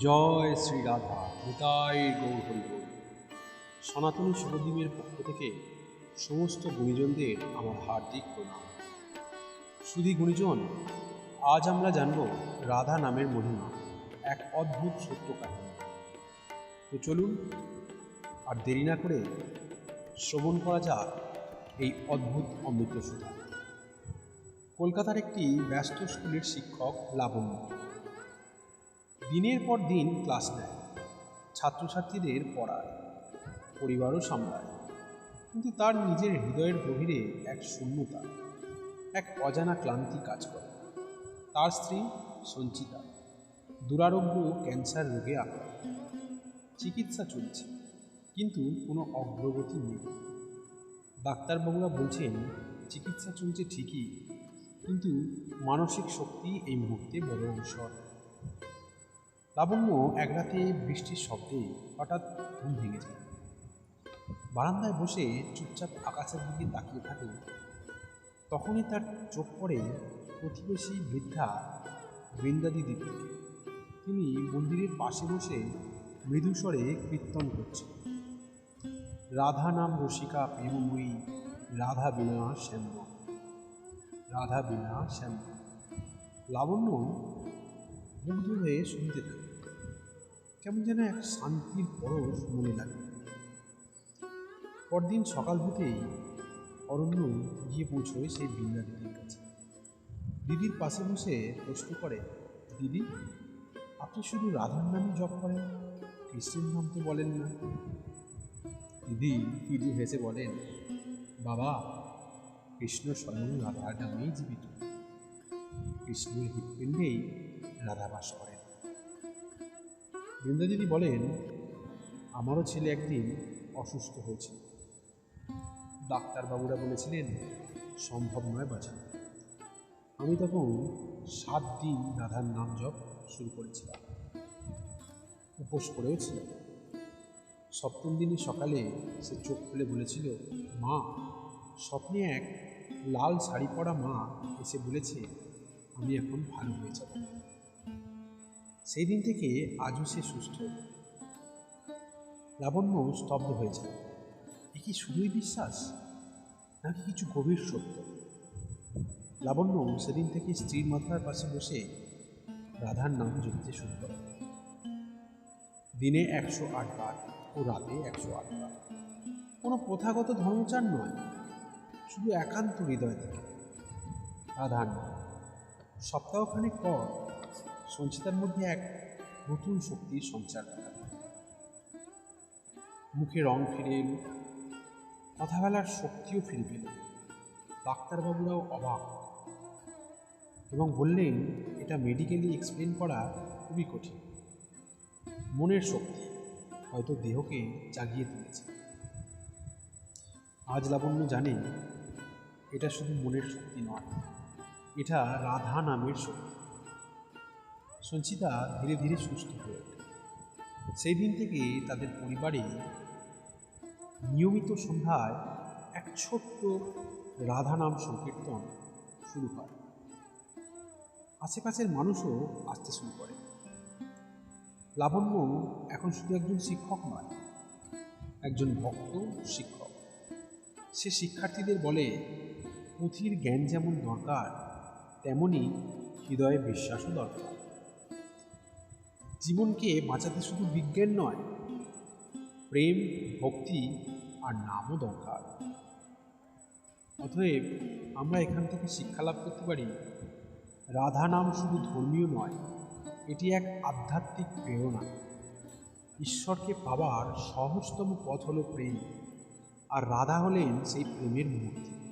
জয় শ্রী রাধা নিতাই গৌর হরিবোল সনাতনী শুভদ্বীপের পক্ষ থেকে সমস্ত গুণীজনদের আমার হার্দিক প্রণাম। সুধী গুণীজন, আজ আমরা জানব রাধা নামের মহিমা, এক অদ্ভুত সত্য কাহিনী। তো চলুন, আর দেরি না করে শ্রবণ করা যাক এই অদ্ভুত অমৃত সুধা। কলকাতার একটি ব্যস্ত স্কুলের শিক্ষক লাবণ্য। দিনের পর দিন ক্লাস নেয়। ছাত্রছাত্রীদের পড়ায় পরিবারও সামলায়। কিন্তু তার নিজের হৃদয়ের গভীরে এক শূন্যতা, এক অজানা ক্লান্তি কাজ করে। তার স্ত্রী সঞ্চিতা, দুরারোগ্য ক্যান্সার রোগে আক্রান্ত। চিকিৎসা চলছে, কিন্তু কোনো অগ্রগতি নেই। ডাক্তারবাবুরা বলছেন, চিকিৎসা চলছে ঠিকই, কিন্তু মানসিক শক্তি এই মুহূর্তে বড় অবসর লাবণ্য এক রাতে বৃষ্টির শব্দে হঠাৎ ঘুম ভেঙে যায়। বারান্দায় বসে চুপচাপ আকাশের দিকে তাকিয়ে থাকে। তখনই তার চোখ পড়ে প্রতিবেশী বৃদ্ধা বৃন্দাদি দিকে তিনি মন্দিরের পাশে বসে মৃদুস্বরে কীর্তন করছেন। রাধা নাম রসিকা প্রেমময়ী, রাধা বিনা শ্যাম্য। রাধা বিনা শ্যাম্য। লাবণ্য মুগ্ধ হয়ে শুনতে থাকে। কেমন যেন এক শান্তির পরশ মনে লাগে। পরদিন সকাল হতেই অরণ্য গিয়ে পৌঁছয় সেই বৃন্দা দিদির কাছে। দিদির পাশে বসে প্রশ্ন করে, দিদি, আপনি শুধু রাধার নামই জপ করেন? কৃষ্ণের নাম তো বলেন না। দিদি মৃদু হেসে বলেন, বাবা, কৃষ্ণ স্বয়ং রাধার নামেই জীবিত। কৃষ্ণের হৃৎপিণ্ডেই রাধা বাস করেন। বৃন্দা দিদি বলেন, আমারও ছেলে একদিন অসুস্থ হয়েছিল। ডাক্তারবাবুরা বলেছিলেন, সম্ভব নয় বাঁচানো আমি তখন সাত দিন রাধার নাম জপ শুরু করেছিলাম। উপোস করেও ছিলাম। সপ্তম দিনে সকালে সে চোখ খুলে বলেছিল, মা, স্বপ্নে এক লাল শাড়ি পরা মা এসে বলেছে আমি এখন ভালো হয়ে যাব। সেই দিন থেকে আজও সে সুস্থ। লাবণ্য স্তব্ধ হয়ে যায়। এ কি শুধুই বিশ্বাস নাকি কিছু গভীর সত্য? লাবণ্য সেদিন থেকে স্ত্রীর মাথার পাশে বসে রাধার নাম জপতে শুরু করে। দিনে একশো আট বার ও রাতে একশো আট বার। কোনো প্রথাগত ধর্মচার নয়, শুধু একান্ত হৃদয় থেকে। রাধার নাম। সপ্তাহখানেক পর সঞ্চিতার মধ্যে এক নতুন শক্তির সঞ্চার দেখা মুখে রং ফিরে এলো কথা বলার শক্তিও ফিরে পেল, ডাক্তারবাবুরাও অবাক এবং বললেন, এটা মেডিকেলি এক্সপ্লেন করা খুবই কঠিন। মনের শক্তি হয়তো দেহকে জাগিয়ে তুলেছে। আজ লাবণ্য জানে এটা শুধু মনের শক্তি নয় এটা রাধা নামের শক্তি। সঞ্চিতা ধীরে ধীরে সুস্থ হয়ে ওঠে। সেই দিন থেকে তাদের পরিবারে নিয়মিত সন্ধ্যায় এক ছোট্ট রাধা নাম সংকীর্তন শুরু হয়। আশেপাশের মানুষও আসতে শুরু করে। লাবণ্য এখন শুধু একজন শিক্ষক নয়, একজন ভক্ত শিক্ষক। সে শিক্ষার্থীদের বলে, পুঁথির জ্ঞান যেমন দরকার তেমনি হৃদয়ে বিশ্বাসও দরকার। জীবনকে বাঁচাতে শুধু বিজ্ঞান নয়, প্রেম, ভক্তি আর নামও দরকার। অতএব আমরা এখান থেকে শিক্ষা লাভ করতে পারি, রাধা নাম শুধু ধর্মীয় নয়, এটি এক আধ্যাত্মিক প্রেরণা। ঈশ্বরকে পাওয়ার সহজতম পথ হল প্রেম, আর রাধা হলেন সেই প্রেমের মূর্তি।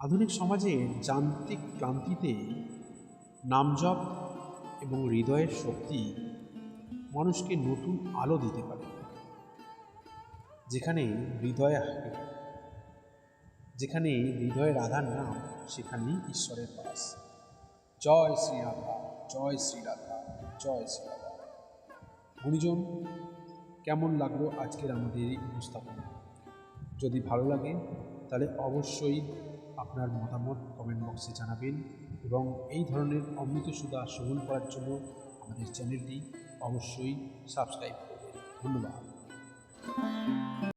আধুনিক সমাজে যান্ত্রিক ক্লান্তিতে নামজপ এবং হৃদয়ের শক্তি মানুষকে নতুন আলো দিতে পারে, যেখানে হৃদয়ে যেখানে হৃদয়ে রাধার নাম, সেখানেই ঈশ্বরের পাস জয় শ্রী রাধা, জয় শ্রী রাধা, জয় শ্রী রাধা। গুণীজন, কেমন লাগল আজকের আমাদের এই উপস্থাপনা? যদি ভালো লাগে, তাহলে অবশ্যই আপনার মতামত কমেন্ট বক্সে জানাবেন এবং এই ধরনের অমৃত সুদা সেবন করার জন্য আমাদের চ্যানেলটি অবশ্যই সাবস্ক্রাইব করবেন। ধন্যবাদ।